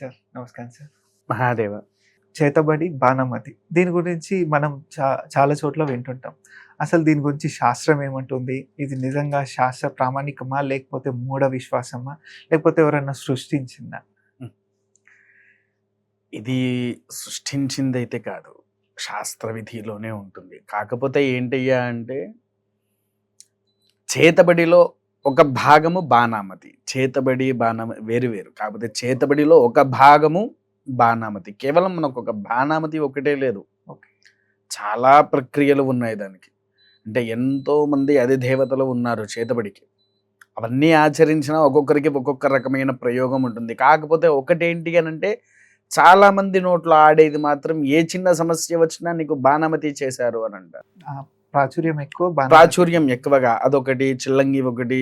Sir. నమస్కారం sir. Mahadeva. చేతబడి బాణమతి. దీని గురించి మనం చా చాలా చోట్ల వింటుంటాం. అసలు దీని గురించి శాస్త్రం ఏమంటుంది? ఇది నిజంగా శాస్త్ర ప్రామాణికమా? లేకపోతే మూఢ విశ్వాసమా? లేకపోతే ఎవరైనా సృష్టించిందా? ఇది సృష్టించిందైతే కాదు. శాస్త్ర విధిలోనే ఉంటుంది. కాకపోతే ఏంటయ్యా అంటే చేతబడిలో ఒక భాగము బాణామతి చేతబడి బాణామ వేరు వేరు. కాకపోతే చేతబడిలో ఒక భాగము బాణామతి. కేవలం మనకు ఒక బాణామతి ఒకటే లేదు. ఓకే. చాలా ప్రక్రియలు ఉన్నాయి దానికి. అంటే ఎంతో మంది అధిదేవతలు ఉన్నారు చేతబడికి. అవన్నీ ఆచరించిన ఒక్కొక్కరికి ఒక్కొక్క రకమైన ప్రయోగం ఉంటుంది. కాకపోతే ఒకటేంటి అని అంటే చాలా మంది నోట్లో ఆడేది మాత్రం ఏ చిన్న సమస్య వచ్చినా నీకు బాణామతి చేశారు అని అంటారు. ప్రాచుర్యం ఎక్కువ. ప్రాచుర్యం ఎక్కువగా. అదొకటి చిల్లంగి ఒకటి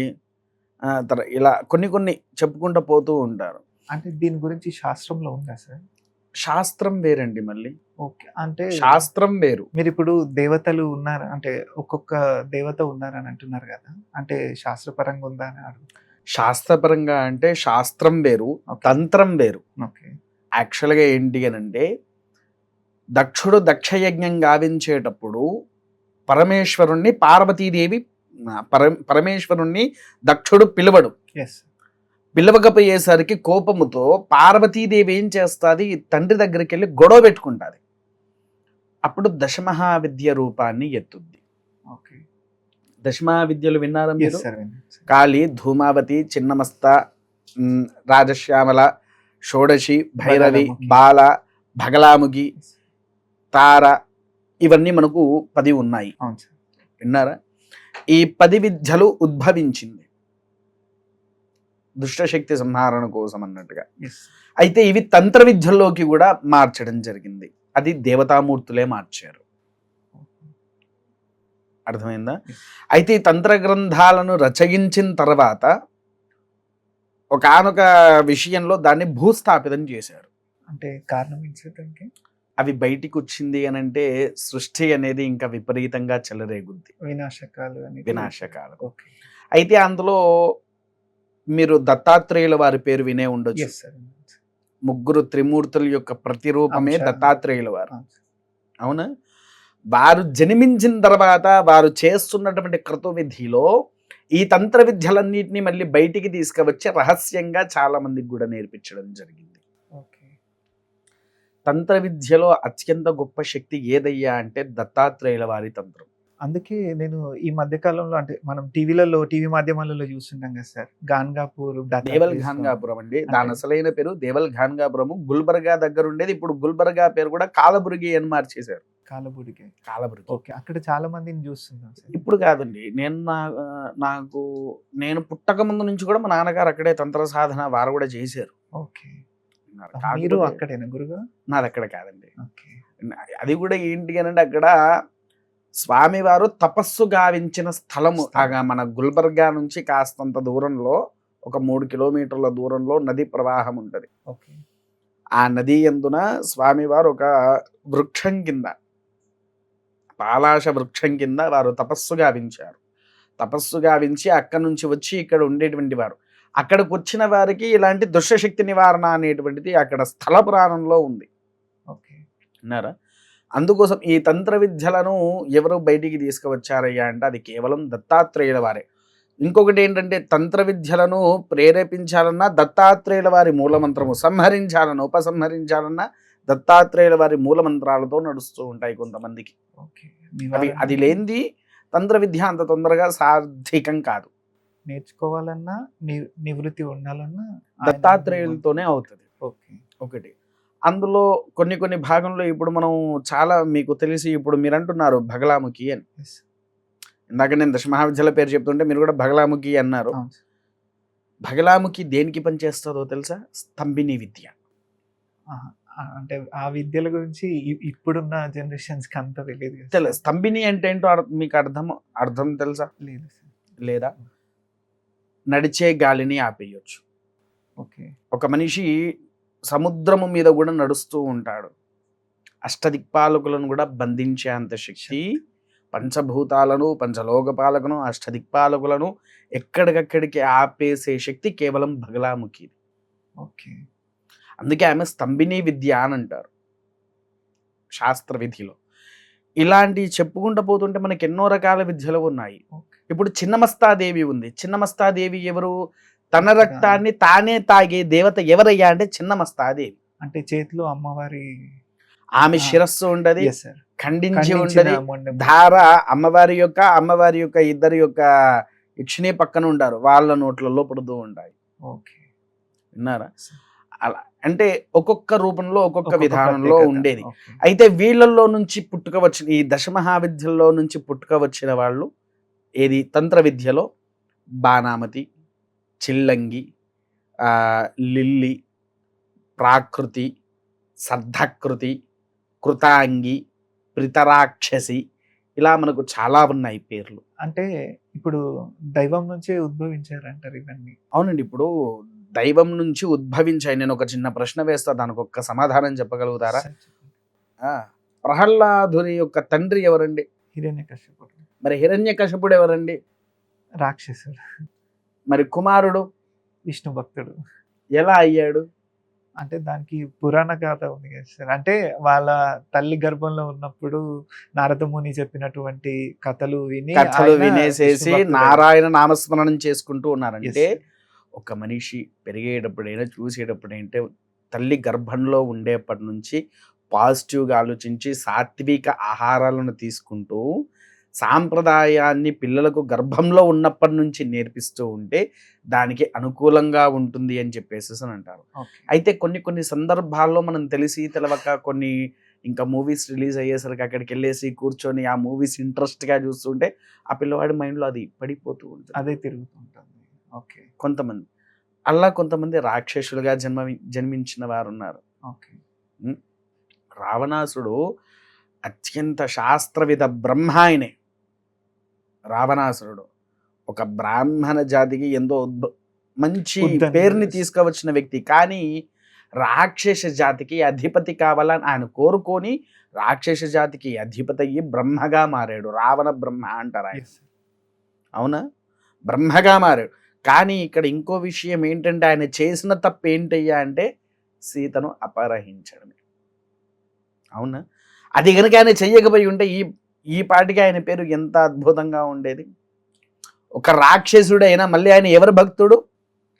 ఇలా కొన్ని కొన్ని చెప్పుకుంటూ పోతూ ఉంటారు. అంటే దీని గురించి శాస్త్రంలో ఉందా సార్? శాస్త్రం వేరండి మళ్ళీ. ఓకే. అంటే శాస్త్రం వేరు. మీరు ఇప్పుడు దేవతలు ఉన్నారు అంటే ఒక్కొక్క దేవత ఉన్నారని అంటున్నారు కదా. అంటే శాస్త్రపరంగా ఉందా అని అడుగు శాస్త్రపరంగా అంటే శాస్త్రం వేరు తంత్రం వేరు. ఓకే. యాక్చువల్గా ఏంటి అని అంటే దక్షుడు దక్షయజ్ఞం గావించేటప్పుడు పరమేశ్వరుణ్ణి పార్వతీదేవి పర పరమేశ్వరుణ్ణి దక్షుడు పిలవడు. ఎస్ పిలవకపోయేసరికి కోపముతో పార్వతీదేవి ఏం చేస్తుంది? తండ్రి దగ్గరికి వెళ్ళి గొడవ పెట్టుకుంటుంది. అప్పుడు దశమహావిద్య రూపాన్ని ఎత్తుద్ది. ఓకే దశమహావిద్యలు విన్నారా మీరు. కాళి ధూమావతి చిన్నమస్త రాజశ్యామల షోడశి భైరవి. బాల భగలాముగి తార ఇవన్నీ మనకు పది ఉన్నాయి. అవును సార్. విన్నారా? ఈ పది విద్యలు ఉద్భవించింది. దుష్టశక్తి సంహారణ కోసం అన్నట్టుగా. అయితే ఇవి తంత్ర విద్యల్లోకి కూడా మార్చడం జరిగింది. అది దేవతామూర్తులే మార్చారు. అర్థమైందా? అయితే ఈ తంత్ర గ్రంథాలను రచయించిన తర్వాత ఒకానొక విషయంలో దాన్ని భూస్థాపితం చేశారు. అంటే కారణం అవి బయటికి వచ్చింది అని అంటే సృష్టి అనేది ఇంకా విపరీతంగా చెలరేగుద్ది. వినాశకాలు అని వినాశకాలు. ఓకే. అయితే అందులో మీరు దత్తాత్రేయుల వారి పేరు వినే ఉండొచ్చు. ముగ్గురు త్రిమూర్తుల యొక్క ప్రతిరూపమే. దత్తాత్రేయుల వారు. అవునా వారు జన్మించిన తర్వాత వారు చేస్తున్నటువంటి క్రతు విధిలో ఈ తంత్ర విద్యలన్నింటినీ మళ్ళీ బయటికి తీసుకువచ్చి రహస్యంగా చాలా మందికి కూడా నేర్పించడం జరిగింది. తంత్ర విద్యలో అత్యంత గొప్ప శక్తి ఏదయ్యా అంటే దత్తాత్రేయుల వారి తంత్రం. అందుకే నేను ఈ మధ్య కాలంలో అంటే మనం టీవీలలో టీవీ మాధ్యమాలలో చూస్తుంటాం కదా సార్. గాన్గాపూర్ దేవల్ స్వామి. ఘాన్గాపురం అండి. దాని అసలైన పేరు దేవల్ ఘాన్గాపురము గుల్బర్గా దగ్గర ఉండేది ఇప్పుడు గుల్బర్గా పేరు కూడా కాలబురిగి అని మార్చేశారు. కాలబుడికి కాలబురిగి. ఓకే. అక్కడ చాలా మందిని చూస్తున్నాం సార్. ఇప్పుడు కాదండి. నేను నా నాకు నేను పుట్టక ముందు నుంచి కూడా మా నాన్నగారు అక్కడే తంత్ర సాధన వారు కూడా చేశారు. ఓకే. మీరు కాకపోతే అక్కడేనా గురుగా నాది అక్కడ కాదండి. ఓకే. అది కూడా ఏంటి అని అంటే అక్కడ స్వామివారు తపస్సు గావించిన స్థలము. మన గుల్బర్గా నుంచి కాస్తంత దూరంలో ఒక మూడు కిలోమీటర్ల దూరంలో నది ప్రవాహం ఉంటది. ఆ నది ఎందున స్వామివారు ఒక వృక్షం కింద పాలాశ వృక్షం కింద వారు తపస్సు గావించారు. తపస్సు గావించి అక్కడి నుంచి వచ్చి ఇక్కడ ఉండేటువంటి వారు. అక్కడికి వచ్చిన వారికి ఇలాంటి దుష్టశక్తి నివారణ అనేటువంటిది అక్కడ స్థల పురాణంలో ఉంది. ఓకే. విన్నారా? అందుకోసం ఈ తంత్ర విద్యలను ఎవరు బయటికి తీసుకువచ్చారయ్యా అంటే అది కేవలం దత్తాత్రేయుల వారే. ఇంకొకటి ఏంటంటే తంత్ర విద్యలను ప్రేరేపించాలన్నా దత్తాత్రేయుల వారి మూలమంత్రము సంహరించాలన్నా ఉపసంహరించాలన్నా దత్తాత్రేయుల వారి మూలమంత్రాలతో నడుస్తూ ఉంటాయి కొంతమందికి. నివారణ అది లేనిది తంత్ర విద్య అంత తొందరగా సార్థికం కాదు. నేర్చుకోవాలన్నా నివృత్తి ఉండాలన్నా దత్తాత్రేయులతోనే అవుతుంది. ఓకే. ఒకటి. అందులో కొన్ని కొన్ని భాగంలో ఇప్పుడు మనం చాలా మీకు తెలిసి ఇప్పుడు మీరు అంటున్నారు భగలాముఖి అని. ఇందాక నేను దశమహావిద్యాల పేరు చెప్తుంటే మీరు కూడా భగలాముఖి అన్నారు. భగలాముఖి దేనికి పనిచేస్తుందో తెలుసా? స్తంభిని విద్య. అంటే ఆ విద్యల గురించి ఇప్పుడున్న జనరేషన్స్కి అంత తెలియదు కదా తెలు సార్. స్తంభిని అంటే ఏంటో మీకు అర్థం అర్థం తెలుసా? లేదు లేదా? నడిచే గాలిని ఆపేయొచ్చు. ఓకే. ఒక మనిషి సముద్రము మీద కూడా నడుస్తూ ఉంటాడు. అష్టదిక్పాలకులను కూడా బంధించే అంత శక్తి పంచభూతాలను పంచలోకపాలకును అష్టదిక్పాలకులను ఎక్కడికక్కడికి ఆపేసే శక్తి కేవలం భగలాముఖి ఓకే. అందుకే ఆమె స్తంభిని విద్య అని అంటారు. శాస్త్ర విధిలో ఇలాంటివి చెప్పుకుంటూ పోతుంటే మనకి ఎన్నో రకాల విద్యలు ఉన్నాయి. ఇప్పుడు చిన్నమస్తాదేవి ఉంది చిన్నమస్తాదేవి ఎవరు తన రక్తాన్ని తానే తాగే దేవత ఎవరయ్యా అంటే చిన్నమస్తాదేవి అంటే చేతిలో అమ్మవారి ఆమె. శిరస్సు ఉండదు. ఖండించి ఉండదు. ధార అమ్మవారి యొక్క అమ్మవారి యొక్క ఇద్దరి యొక్క ఇక్షిని పక్కన ఉంటారు వాళ్ళ నోట్లలో పడుతూ ఉంటాయి ఓకే. విన్నారా అలా అంటే ఒక్కొక్క రూపంలో ఒక్కొక్క విధానంలో. ఉండేది. అయితే వీళ్ళల్లో నుంచి పుట్టుక వచ్చిన ఈ దశమహావిద్యల్లో నుంచి పుట్టుక వచ్చిన వాళ్ళు ఏది? తంత్ర విద్యలో బాణామతి చిల్లంగి లిల్లి ప్రాకృతి సర్ధకృతి కృతాంగి ప్రితరాక్షసి ఇలా మనకు చాలా ఉన్నాయి పేర్లు. అంటే ఇప్పుడు దైవం నుంచే ఉద్భవించారంటారు ఇవన్నీ. అవునండి. ఇప్పుడు దైవం నుంచి ఉద్భవించాయి. నేను ఒక చిన్న ప్రశ్న వేస్తా. దానికి ఒక్క సమాధానం చెప్పగలుగుతారా? ప్రహ్లాదుని యొక్క తండ్రి ఎవరండి? హిరణ్యకశ్యపుడు మరి హిరణ్యకశపుడు ఎవరండి? రాక్షసుడు. మరి కుమారుడు? విష్ణు భక్తుడు. ఎలా అయ్యాడు? అంటే దానికి పురాణ గాథ ఉంది కదా సార్. అంటే వాళ్ళ తల్లి గర్భంలో ఉన్నప్పుడు నారదముని చెప్పినటువంటి కథలు విని కథలు వినేసేసి నారాయణ నామస్మరణం చేసుకుంటూ ఉన్నారంటే. ఒక మనిషి పెరిగేటప్పుడైనా చూసేటప్పుడైతే తల్లి గర్భంలో ఉండేప్పటి నుంచి పాజిటివ్గా ఆలోచించి సాత్విక ఆహారాలను తీసుకుంటూ సాంప్రదాయాన్ని పిల్లలకు గర్భంలో ఉన్నప్పటి నుంచి నేర్పిస్తూ ఉంటే దానికి అనుకూలంగా ఉంటుంది అని చెప్పేసి అని అంటారు. అయితే కొన్ని కొన్ని సందర్భాల్లో మనం తెలిసి తెలవక కొన్ని ఇంకా మూవీస్ రిలీజ్ అయ్యేసరికి అక్కడికి వెళ్ళేసి కూర్చొని ఆ మూవీస్ ఇంట్రెస్ట్గా చూస్తుంటే ఆ పిల్లవాడి మైండ్లో అది పడిపోతూ ఉంటుంది. అదే తిరుగుతుంటుంది ఓకే. కొంతమంది అలా కొంతమంది రాక్షసులుగా జన్మ జన్మించిన వారు ఉన్నారు ఓకే రావణాసుడు అత్యంత శాస్త్రవిధ బ్రహ్మ ఆయనే రావణాసురుడు. ఒక బ్రాహ్మణ జాతికి ఎంతో మంచి పేరుని. తీసుకువచ్చిన వ్యక్తి. కానీ రాక్షస జాతికి అధిపతి కావాలని ఆయన కోరుకొని రాక్షస జాతికి అధిపతి అయ్యి బ్రహ్మగా మారాడు. రావణ బ్రహ్మ అంటారు ఆయన. అవునా? బ్రహ్మగా మారాడు. కానీ ఇక్కడ ఇంకో విషయం ఏంటంటే ఆయన చేసిన తప్పు ఏంటయ్యా అంటే సీతను అపహరించడమే. అవునా? అది కనుక ఆయన చెయ్యకపోయి ఉంటే ఈ ఈ పాటికి ఆయన పేరు ఎంత అద్భుతంగా ఉండేది? ఒక రాక్షసుడైనా మళ్ళీ ఆయన ఎవరి భక్తుడు?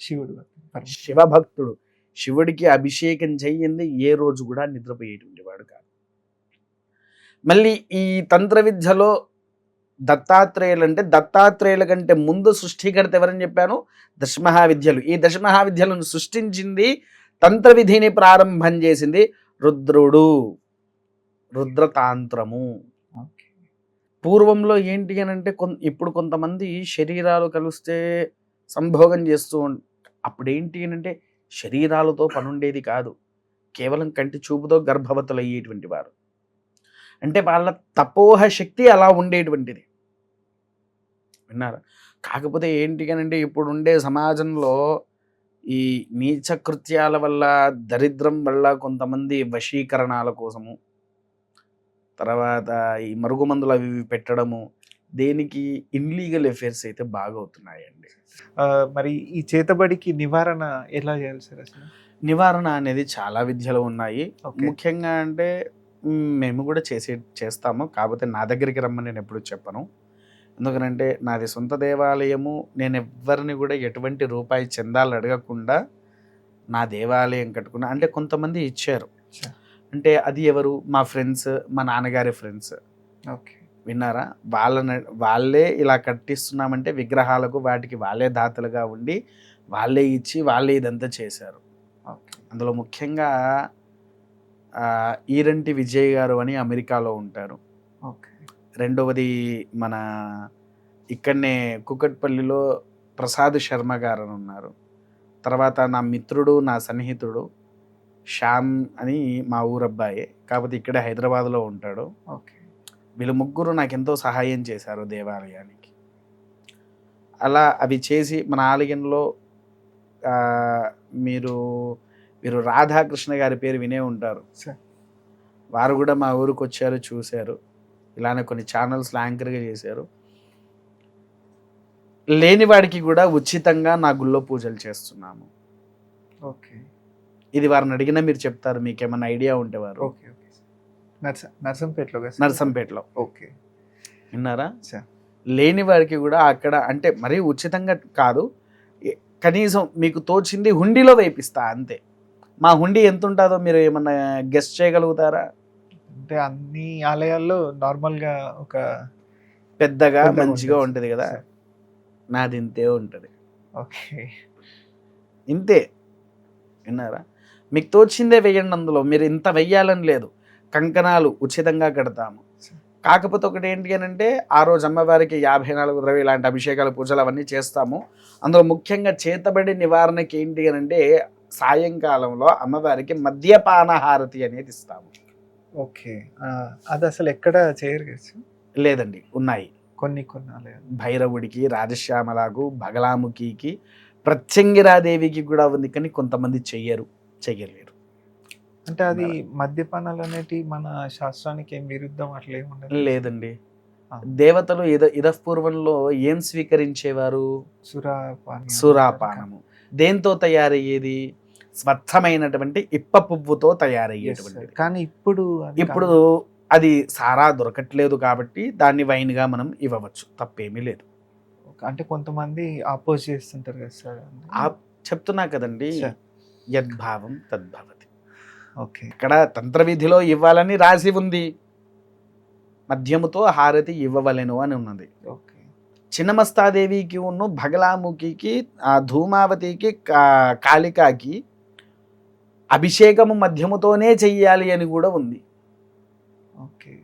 శివుడు భక్తుడు, పరమశివుడు. శివ భక్తుడు. శివుడికి అభిషేకం చెయ్యింది ఏ రోజు కూడా నిద్రపోయేటువంటి వాడు కాదు. మళ్ళీ ఈ తంత్ర విద్యలో దత్తాత్రేయులు అంటే దత్తాత్రేయుల కంటే ముందు సృష్టికర్త ఎవరని చెప్పాను? దశమహావిద్యలు. ఈ దశమహావిద్యలను సృష్టించింది తంత్ర విధిని ప్రారంభం చేసింది రుద్రుడు. రుద్రతాంత్రము. పూర్వంలో ఏంటి అని అంటే ఇప్పుడు కొంతమంది శరీరాలు కలిస్తే సంభోగం చేస్తూ అప్పుడు ఏంటి అని అంటే శరీరాలతో పనుండేది కాదు. కేవలం కంటి చూపుతో గర్భవతులు అయ్యేటువంటి వారు. అంటే వాళ్ళ తపోహ శక్తి అలా ఉండేటువంటిది. విన్నారా? కాకపోతే ఏంటి అని అంటే ఇప్పుడు ఉండే సమాజంలో ఈ నీచ కృత్యాల వల్ల దరిద్రం వల్ల కొంతమంది వశీకరణాల కోసము తర్వాత ఈ మరుగుమందులు అవి ఇవి పెట్టడము దేనికి ఇన్లీగల్ ఎఫైర్స్ అయితే బాగా అవుతున్నాయండి మరి ఈ చేతబడికి నివారణ ఎలా చేయాలి సార్ అసలు? నివారణ అనేది చాలా విద్యలు ఉన్నాయి. ముఖ్యంగా అంటే మేము కూడా చేసే చేస్తాము. కాకపోతే నా దగ్గరికి రమ్మని నేను ఎప్పుడు చెప్పను. ఎందుకనంటే నాది సొంత దేవాలయము. నేను ఎవ్వరిని కూడా ఎటువంటి రూపాయి చెందాలు అడగకుండా నా దేవాలయం కట్టుకున్నా అంటే కొంతమంది ఇచ్చారు. అంటే అది ఎవరు? మా ఫ్రెండ్స్ మా నాన్నగారి ఫ్రెండ్స్. ఓకే. విన్నారా? వాళ్ళని వాళ్ళే ఇలా కట్టిస్తున్నామంటే విగ్రహాలకు వాటికి వాళ్ళే దాతలుగా ఉండి వాళ్ళే ఇచ్చి వాళ్ళే ఇదంతా చేశారు. ఓకే. అందులో ముఖ్యంగా ఈరంటి విజయ్ గారు అని అమెరికాలో ఉంటారు. ఓకే. రెండవది మన ఇక్కడనే కుకట్పల్లిలో ప్రసాద్ శర్మ గారు అని ఉన్నారు. తర్వాత నా మిత్రుడు నా సన్నిహితుడు శ్యామ్ అని మా ఊరబ్బాయి. కాకపోతే ఇక్కడే హైదరాబాద్లో ఉంటాడు. ఓకే. వీళ్ళు ముగ్గురు నాకు ఎంతో సహాయం చేశారు దేవాలయానికి. అలా అవి చేసి మన ఆలయంలో మీరు మీరు రాధాకృష్ణ గారి పేరు వినే ఉంటారు. వారు కూడా మా ఊరికి వచ్చారు చూశారు. ఇలానే కొన్ని ఛానల్స్లో యాంకర్గా చేశారు. లేని వాడికి కూడా ఉచితంగా నా గుళ్ళో పూజలు చేస్తున్నాము. ఓకే. ఇది వారిని అడిగినా మీరు చెప్తారు మీకు ఏమైనా ఐడియా ఉంటే వారు. ఓకే ఓకే నర్స నర్సంపేటలో కదా? నర్సంపేటలో. ఓకే. విన్నారా? సార్. లేని వారికి కూడా అక్కడ అంటే మరీ ఉచితంగా కాదు కనీసం మీకు తోచింది హుండీలో వేపిస్తా అంతే. మా హుండీ ఎంత ఉంటుందో మీరు ఏమన్నా గెస్ట్ చేయగలుగుతారా? అంటే అన్ని ఆలయాల్లో నార్మల్గా ఒక పెద్దగా మంచిగా ఉంటుంది కదా. నాది ఇంతే ఉంటుంది. ఓకే. ఇంతే. విన్నారా? మీకు తోచిందే వేయండి అందులో. మీరు ఇంత వెయ్యాలని లేదు. కంకణాలు ఉచితంగా కడతాము. కాకపోతే ఒకటి ఏంటి అని అంటే ఆ రోజు అమ్మవారికి యాభై నాలుగు ద్రవ్య ఇలాంటి అభిషేకాలు పూజలు అవన్నీ చేస్తాము. అందులో ముఖ్యంగా చేతబడి నివారణకి ఏంటి అని అంటే సాయంకాలంలో అమ్మవారికి మద్యపాన హారతి అనేది ఇస్తాము. ఓకే. అది అసలు ఎక్కడ చేయరు? లేదండి ఉన్నాయి. కొన్ని కొన్ని భైరవుడికి రాజశ్యామలకు బగలాముఖికి ప్రత్యంగిరాదేవికి కూడా ఉంది కానీ కొంతమంది చెయ్యరు. చెయ్యలేరు. అంటే అది మద్యపానాలు అనేటి మన శాస్త్రానికి ఏం విరుద్ధం? అట్లా ఉండదు? లేదండి. దేవతలు ఇద ఇదపూర్వంలో ఏం స్వీకరించేవారు? సురాపానం సురాపానము. దేంతో తయారయ్యేది? స్వచ్ఛమైనటువంటి ఇప్ప పువ్వుతో. తయారయ్యేటువంటిది. కానీ ఇప్పుడు ఇప్పుడు అది సారా దొరకట్లేదు కాబట్టి దాన్ని వైన్గా మనం ఇవ్వవచ్చు. తప్పేమీ లేదు. అంటే కొంతమంది అపోజ్ చేస్తుంటారు కదా సార్? ఆ చెప్తున్నా కదండి. యద్భావం తద్భవతి. ఓకే. ఇక్కడ తంత్రవిధిలో ఇవ్వాలని రాసి ఉంది. మద్యముతో హారతి ఇవ్వవలెను అని ఉన్నది. ఓకే. చిన్నమస్తాదేవికి ఉన్న భగలాముఖికి ఆ ధూమావతికి కాళికాకి అభిషేకము మధ్యముతోనే చెయ్యాలి అని కూడా ఉంది. ఓకే.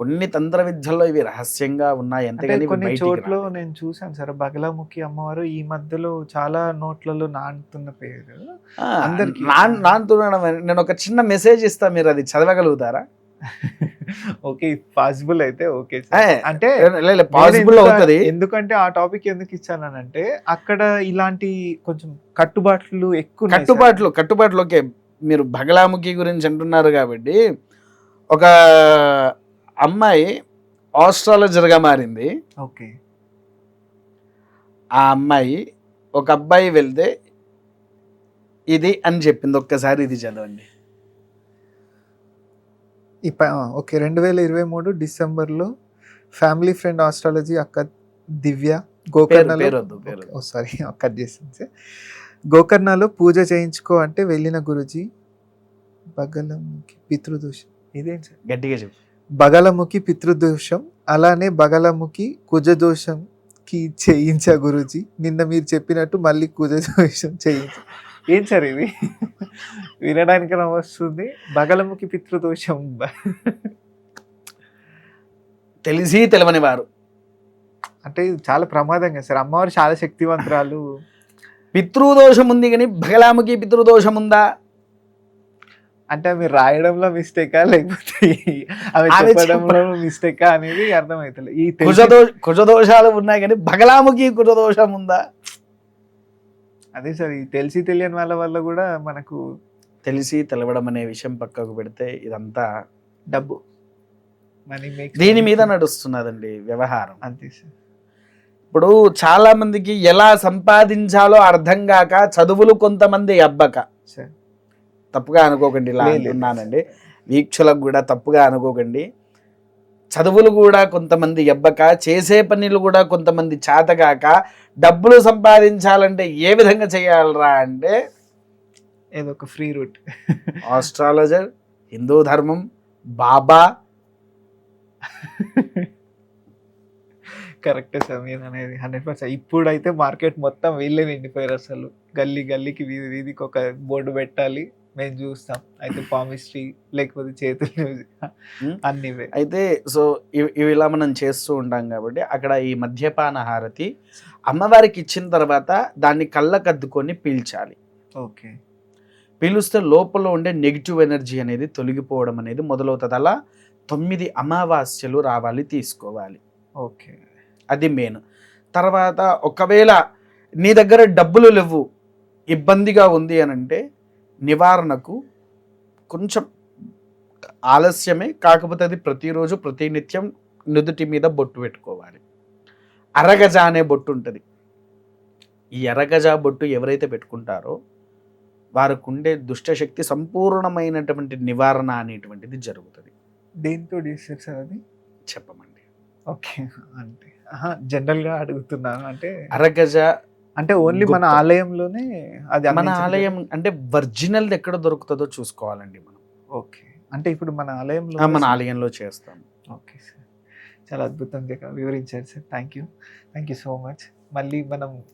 కొన్ని తంత్ర విద్యల్లో ఇవి రహస్యంగా ఉన్నాయి అంతేగాని కొన్ని చోట్ల. నేను చూసాను సార్ బగలాముఖి అమ్మవారు ఈ మధ్యలో చాలా నోట్లలో నానుతున్న పేరు అందరికీ. నాన్ నాన్తున్నాను అని నేను ఒక చిన్న మెసేజ్ ఇస్తా మీరు అది చదవగలుగుతారా ఓకే పాసిబుల్ అయితే ఓకే అంటే పాసిబుల్ అవుతుంది ఎందుకంటే ఆ టాపిక్ ఎందుకు ఇచ్చానంటే అక్కడ ఇలాంటి కొంచెం కట్టుబాట్లు ఎక్కువ. కట్టుబాట్లు కట్టుబాట్లు ఓకే మీరు బగలాముఖి గురించి అంటున్నారు కాబట్టి ఒక అమ్మాయి ఆస్ట్రాలజర్గా మారింది. ఓకే. ఆ అమ్మాయి ఒక అబ్బాయి వెళ్తే ఇది అని చెప్పింది. ఒక్కసారి ఇది చదవండి. ఓకే. రెండు వేల ఇరవై మూడు డిసెంబర్లో ఫ్యామిలీ ఫ్రెండ్ ఆస్ట్రాలజీ అక్క దివ్య గోకర్ణలో సారీ కట్ చేసింది. గోకర్ణలో పూజ చేయించుకో అంటే వెళ్ళిన గురుజీ బగలముఖి పితృదోషం ఇదేంటి సార్? గట్టిగా చెప్పు. బగలముఖి పితృదోషం అలానే బగలముఖి కుజదోషంకి చేయించ గురుజీ. నిన్న మీరు చెప్పినట్టు మళ్ళీ కుజదోషం చేయించ. ఏం సార్ ఇది? వినడానికి వస్తుంది. బగలముఖి పితృదోషం తెలిసి తెలవని వారు. అంటే ఇది చాలా ప్రమాదంగా సార్. అమ్మవారు చాలా శక్తివంతురాలు. పితృదోషం ఉంది కానీ బగలాముఖి పితృదోషం ఉందా? అంటే మీరు రాయడంలో మిస్టేకా? లేకపోతే అవి ఆమె చెప్పడంలో మిస్టేకా అనేది అర్థమవుతలేదు ఈ కుజదోషాలు ఉన్నాయి కానీ బగలాముఖి కుజదోషం ఉందా? అదే సార్ ఈ తెలిసి తెలియని వాళ్ళ వల్ల కూడా మనకు తెలిసి తెలవడం అనే విషయం పక్కకు పెడితే ఇదంతా డబ్బు. దీని మీద నడుస్తున్నదండి వ్యవహారం. అంతే సార్. ఇప్పుడు చాలా మందికి ఎలా సంపాదించాలో అర్థం కాక చదువులు కొంతమంది అబ్బక సార్. తప్పుగా అనుకోకండి ఇలా. అంటున్నానండి. వీక్షులకు కూడా తప్పుగా అనుకోకండి. చదువులు కూడా కొంతమంది ఎబ్బక చేసే పనులు కూడా కొంతమంది చేతగాక డబ్బులు సంపాదించాలంటే ఏ విధంగా చేయాలరా అంటే ఏదో ఒక ఫ్రీ రూట్. ఆస్ట్రాలజర్ హిందూ ధర్మం బాబా. కరెక్టే సార్ మీరు అనేది హండ్రెడ్ పర్సెంట్. ఇప్పుడైతే మార్కెట్ మొత్తం వీళ్ళే నిండిపోయారు అసలు. గల్లీ గల్లీకి వీధి వీధికి ఒక బోర్డు పెట్టాలి. మేము చూస్తాం. అయితే పామిస్ట్రీ లేకపోతే చేతులు. అన్ని. అయితే సో ఇవి ఇవి ఇలా మనం చేస్తూ ఉంటాం కాబట్టి అక్కడ ఈ మద్యపాన హారతి అమ్మవారికి ఇచ్చిన తర్వాత దాన్ని కళ్ళకద్దుకొని పీల్చాలి. ఓకే. పీలుస్తే లోపల ఉండే నెగిటివ్ ఎనర్జీ అనేది తొలగిపోవడం అనేది మొదలవుతుంది. అలా తొమ్మిది అమావాస్యలు రావాలి తీసుకోవాలి. ఓకే. అది మెయిన్ తర్వాత ఒకవేళ నీ దగ్గర డబ్బులు లేవు ఇబ్బందిగా ఉంది అని అంటే నివారణకు కొంచెం ఆలస్యమే కాకపోతే అది ప్రతిరోజు ప్రతినిత్యం నుదుటి మీద బొట్టు పెట్టుకోవాలి. అరగజ అనే బొట్టు ఉంటుంది. ఈ అరగజ బొట్టు ఎవరైతే పెట్టుకుంటారో వారికి ఉండే దుష్టశక్తి సంపూర్ణమైనటువంటి నివారణ అనేటువంటిది జరుగుతుంది. దేంతో సార్ అది? చెప్పమండి. ఓకే. అంటే జనరల్గా అడుగుతున్నాను అంటే అరగజ అంటే ఓన్లీ మన. ఆలయంలోనే అది మన ఆలయం అంటే ఒరిజినల్ ఎక్కడ దొరుకుతుందో చూసుకోవాలండి మనం. ఓకే. అంటే ఇప్పుడు మన ఆలయంలో మన ఆలయంలో చేస్తాం. Okay sir. చాలా అద్భుతంగా వివరించారు sir. Thank you thank you so much. మళ్ళీ మనం